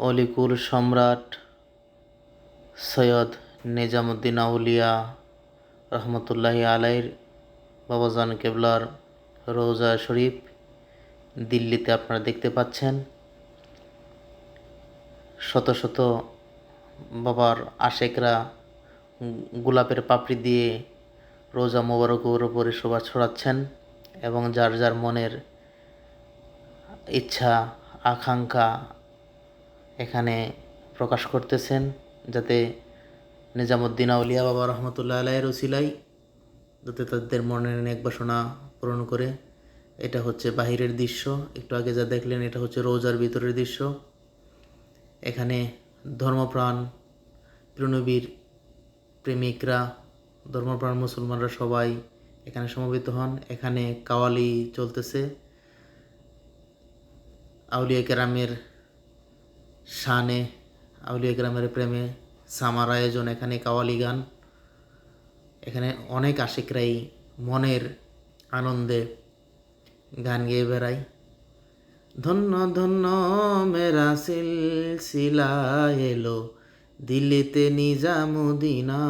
অলিকুল সম্রাট সৈয়দ নিজামুদ্দিন আউলিয়া রহমতুল্লাহি আলাইর বাবাজান কেবলার রোজা শরীফ দিল্লিতে আপনারা দেখতে পাচ্ছেন। শত শত বাবার আশেকরা গোলাপের পাপড়ি দিয়ে রোজা মোবারকের উপরে শোভা ছড়াচ্ছেন এবং যার যার মনের ইচ্ছা, আকাঙ্ক্ষা এখানে প্রকাশ করতেছেন যাতে নিজামুদ্দিন আউলিয়া বাবা রহমতুল্লাহ আলাইয়ের উসিলাই যাতে তাদের মনের নেক বাসনা পূরণ করে। এটা হচ্ছে বাহিরের দৃশ্য। একটু আগে যা দেখলেন, এটা হচ্ছে রোজার ভিতরের দৃশ্য। এখানে ধর্মপ্রাণ প্রণবীর প্রেমিকরা, ধর্মপ্রাণ মুসলমানরা সবাই এখানে সমবেত হন। এখানে কাওয়ালি চলতেছে। আউলিয়া কেরামের শানে, আউলিয়া কেরামের প্রেমে সামার আয়োজন, এখানে কাওয়ালি গান। এখানে অনেক আশিকরাই মনের আনন্দে গান গেয়ে বেড়ায়। ধন্য ধন্য মেরা সিলসিলা এলো দিল্লিতে নিজামুদ্দিনা